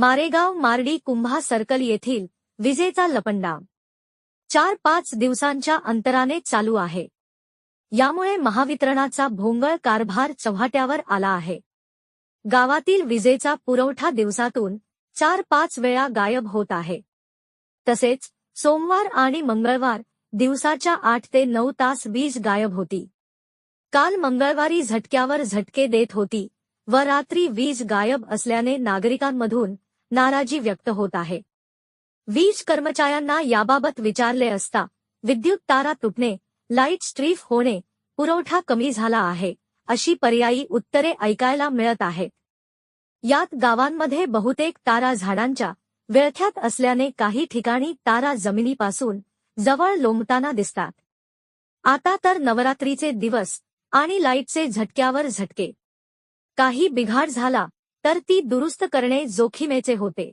मारेगाव मारडी कुंभा circle येथील विजेचा लपंडा चार पाच दिवसांच्या अंतराने चालू आहे. यामुळे महावितरणाचा भोंगळ कारभार चव्हाट्यावर आला आहे. गावातील विजेचा पुरवठा दिवसातून चार पाच वेळा गायब होत आहे. तसेच सोमवार आणि मंगळवार दिवसाच्या आठ ते नऊ तास वीज गायब होती. काल मंगळवारी झटक्यावर झटके देत होती व रात्री वीज गायब असल्याने नागरिकांमधून नाराजी व्यक्त होत आहे. वीज कर्मचाऱ्यांना याबाबत विचारले असता विद्युत तारा तुटणे लाइट स्ट्रीफ होणे पुरवठा कमी झाला आहे अशी पर्यायी उत्तरे ऐकायला मिळत आहेत. यात गावांमध्ये बहुतेक तारा झाडांच्या विळख्यात असल्याने काही ठिकाणी तारा जमिनीपासून जवळ लोंबताना दिसतात. आता तर नवरात्रीचे दिवस आणि लाईटचे झटक्यावर झटके. काही बिघाड झाला तर ती दुरुस्त करणे जोखीमेचे होते.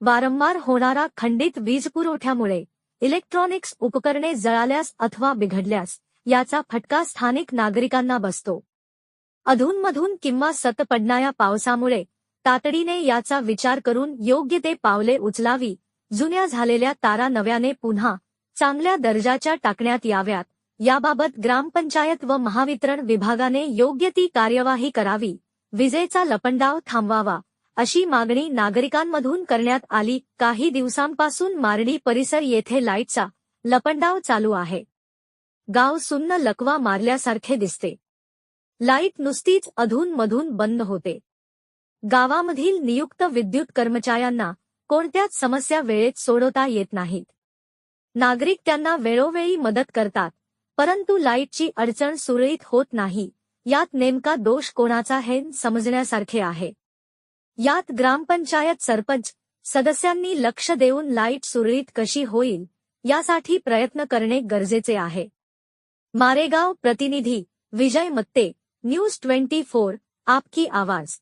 वारंवार होणारा खंडित वीज पुरवठ्यामुळे इलेक्ट्रॉनिक्स उपकरणे जळाल्यास अथवा बिघडल्यास याचा फटका स्थानिक नागरिकांना बसतो. अधूनमधून किंवा सत पडणाऱ्या पावसामुळे तातडीने याचा विचार करून योग्य ते पावले उचलावी जुन्या झालेल्या तारा नव्याने पुन्हा चांगल्या दर्जाच्या टाकण्यात याव्यात याबाबत ग्रामपंचायत व महावितरण विभागाने योग्य ती कार्यवाही करावी. विजेचा लपंडाव थांबवावा अशी मागणी नागरिकांमधून करण्यात आली. काही दिवसांपासून मारडी परिसर येथे लाईटचा लपंडाव चालू आहे. गाव सुन्न लकवा मारल्यासारखे दिसते. लाइट नुसतीच अधूनमधून बंद होते. गावामधील नियुक्त विद्युत कर्मचाऱ्यांना कोणत्याच समस्या वेळेत सोडवता येत नाहीत. नागरिक त्यांना वेळोवेळी मदत करतात परंतु लाईटची अडचण सुरळीत होत नाही. यात नेमका दोष कोणाचा हे समजण्यासारखे आहे. यात ग्रामपंचायत सरपंच सदस्यांनी लक्ष देऊन लाइट सुरळीत कशी होईल यासाठी प्रयत्न करणे गरजेचे आहे. मारेगाव प्रतिनिधी Vijay Matte news twenty four आपकी आवाज.